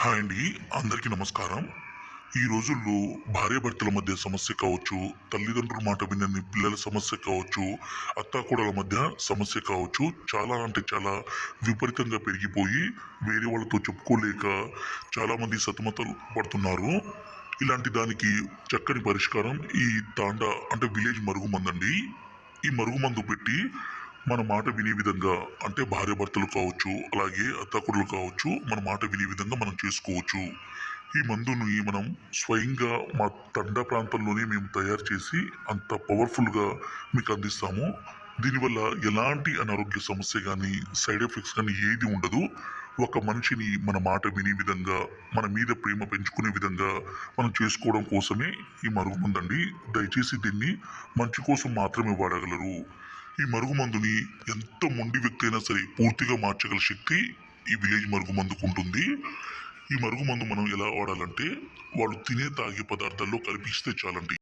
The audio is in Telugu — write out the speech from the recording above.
హాయ్ అండి అందరికీ నమస్కారం. ఈ రోజుల్లో భార్యాభర్తల మధ్య సమస్య కావచ్చు తల్లిదండ్రుల మాట వినని పిల్లల సమస్య కావచ్చు అత్తాకూడల మధ్య సమస్య కావచ్చు చాలా అంటే చాలా విపరీతంగా పెరిగిపోయి వేరే వాళ్ళతో చెప్పుకోలేక చాలామంది సతమతలు పడుతున్నారు. ఇలాంటి దానికి చక్కని పరిష్కారం ఈ తాండా అంటే విలేజ్ మరుగుమందండి. ఈ మరుగుమందు పెట్టి మన మాట వినే విధంగా అంటే భార్యాభర్తలు కావచ్చు అలాగే అత్తకుడులు కావచ్చు మన మాట వినే విధంగా మనం చేసుకోవచ్చు. ఈ మందుని మనం స్వయంగా మా తండ ప్రాంతంలోనే మేము తయారు చేసి అంత పవర్ఫుల్గా మీకు అందిస్తాము. దీనివల్ల ఎలాంటి అనారోగ్య సమస్య కానీ సైడ్ ఎఫెక్ట్స్ కానీ ఏది ఉండదు. ఒక మనిషిని మన మాట వినే విధంగా మన మీద ప్రేమ పెంచుకునే విధంగా మనం చేసుకోవడం కోసమే ఈ మరుగుమందండి. దయచేసి దీన్ని మంచి కోసం మాత్రమే వాడగలరు. ఈ మరుగుమందుని ఎంత మొండి వ్యక్తి అయినా సరే పూర్తిగా మార్చగల శక్తి ఈ విలేజ్ మరుగుమందుకు ఉంటుంది. ఈ మరుగుమందు మనం ఎలా వాడాలంటే వాళ్ళు తినే తాగే పదార్థాల్లో కల్పిస్తే చాలండి.